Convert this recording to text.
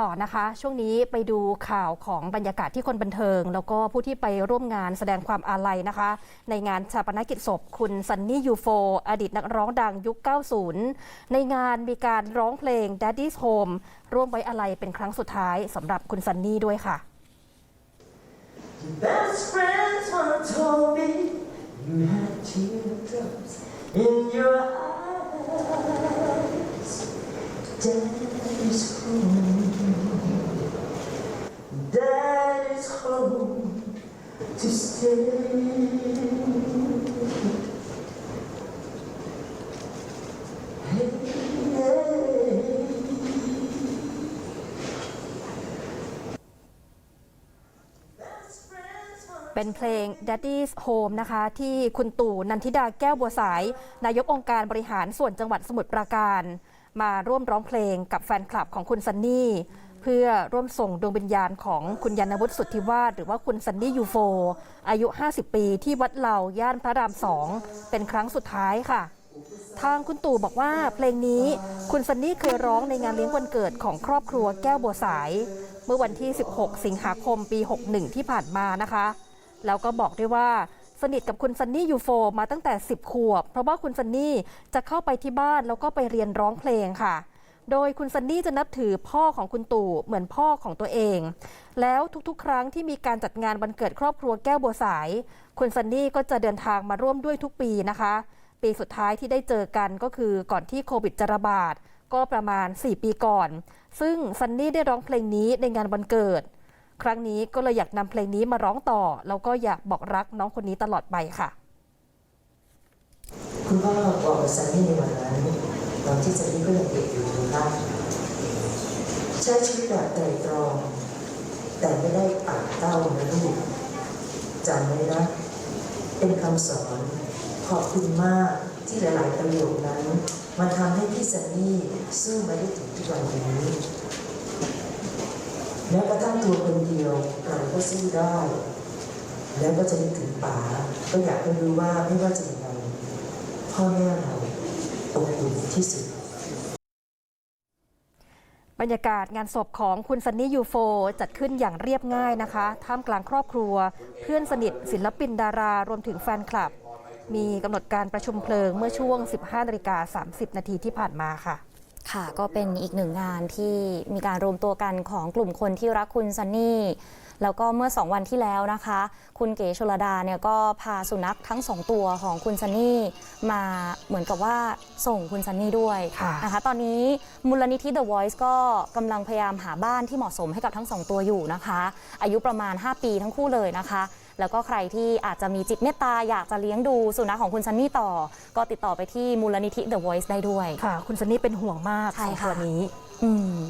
ต่อนะคะ ช่วงนี้ไปดูข่าวของบรรยากาศที่คนบันเทิง แล้วก็ผู้ที่ไปร่วมงานแสดงความอาลัยนะคะ ในงานชาปนกิจศพ คุณซันนี่ยูโฟอดีตนักร้องดังยุค 90 ในงานมีการร้องเพลง Daddy's Home ร่วมไว้อาลัยเป็นครั้งสุดท้ายสำหรับคุณซันนี่ด้วยค่ะ Best friends once told me you had teardrops in your eyes. Daddy's home. Daddy's home to stay. เป็นเพลง Daddy's Home นะคะ ที่คุณตู่นันทิดาแก้วบัวสาย นายกองค์การบริหารส่วนจังหวัดสมุทรปราการ มาร่วมร้องเพลงกับแฟนคลับของคุณซันนี่ เพื่อร่วมส่งดวงวิญญาณของคุณยานวุฒิสุทธิวาสหรือว่าคุณซันนี่ยูโฟ อายุ 50 ปีที่วัดเหล่าย่านพระรามสองเป็นครั้งสุดท้ายค่ะ ทางคุณตู่บอกว่าเพลงนี้คุณซันนี่เคยร้องในงานเลี้ยงวันเกิดของครอบครัวแก้วบัวสาย เมื่อวันที่ 16 สิงหาคมปี 61 ที่ผ่านมานะคะ แล้วก็บอกด้วยว่าสนิทกับคุณซันนี่ยูโฟมาตั้งแต่ 10 ขวบ เพราะว่าคุณซันนี่จะเข้าไปที่บ้านแล้วก็ไปเรียนร้องเพลงค่ะ โดยคุณซันนี่จะนับถือพ่อของคุณตู่เหมือนพ่อของตัวเอง แล้วทุกๆ ครั้งที่มีการจัดงานวันเกิดครอบครัวแก้วบัวสาย คุณซันนี่ก็จะเดินทางมาร่วมด้วยทุกปีนะคะ ปีสุดท้ายที่ได้เจอกันก็คือก่อนที่โควิดจะระบาด ก็ประมาณ 4 ปีก่อน ซึ่งซันนี่ได้ร้องเพลงนี้ในงานวันเกิด ครั้งนี้ก็เลยอยากนำเพลงนี้มาร้องต่อ แล้วก็อยากบอกรักน้องคนนี้ตลอดไปค่ะ คุณพ่อบอกกับซันนี่ในวันนั้น ที่ซันนี่ก็ยังเด็กอยู่นะครับใช้ชีวิตแบบไตรตรอง แต่ไม่ได้ปากเต้านะลูกจำไว้นะ เป็นคำสอนขอบคุณมากที่หลาย ๆ ประโยคนั้นมาทำให้พี่ซันนี่สู้มาได้ถึงทุกวันนี้แม้กระทั่งตัวคนเดียวเราก็สู้ได้ แล้วก็จะนึกถึงป๋าก็อยากให้รู้ว่าไม่ว่าจะยังไงพ่อแม่เรา อบอุ่นที่สุดบรรยากาศงานศพของคุณซันนี่ยูโฟจัดขึ้นอย่างเรียบง่ายนะคะ ท่ามกลางครอบครัว เพื่อนสนิทศิลปินดารารวมถึงแฟนคลับ มีกำหนดการประชุมเพลิงเมื่อช่วง 15นาฬิกา30 นาทีที่ผ่านมาค่ะ ค่ะก็เป็นอีกหนึ่งงานที่มีการรวมตัวกันของกลุ่มคนที่รักคุณซันนี่ แล้วก็เมื่อ 2 วันที่แล้วนะคะ คุณเก๋ชลดาเนี่ยก็พาสุนัขทั้ง 2 ตัวของคุณซันนี่มาเหมือนกับว่าส่งคุณซันนี่ด้วยค่ะนะคะตอนนี้มูลนิธิ The Voice ก็กำลังพยายามหาบ้านที่เหมาะสมให้กับทั้ง 2 ตัวอยู่นะคะ อายุประมาณ 5 ปีทั้งคู่เลยนะคะ แล้วก็ใครที่อาจจะมีจิตเมตตาอยากจะเลี้ยงดูสุนัขของคุณซันนี่ต่อ ก็ติดต่อไปที่มูลนิธิ The Voice ได้ด้วย ค่ะ คุณซันนี่เป็นห่วงมากใช่สองค่ะ ตัวนี้ อืม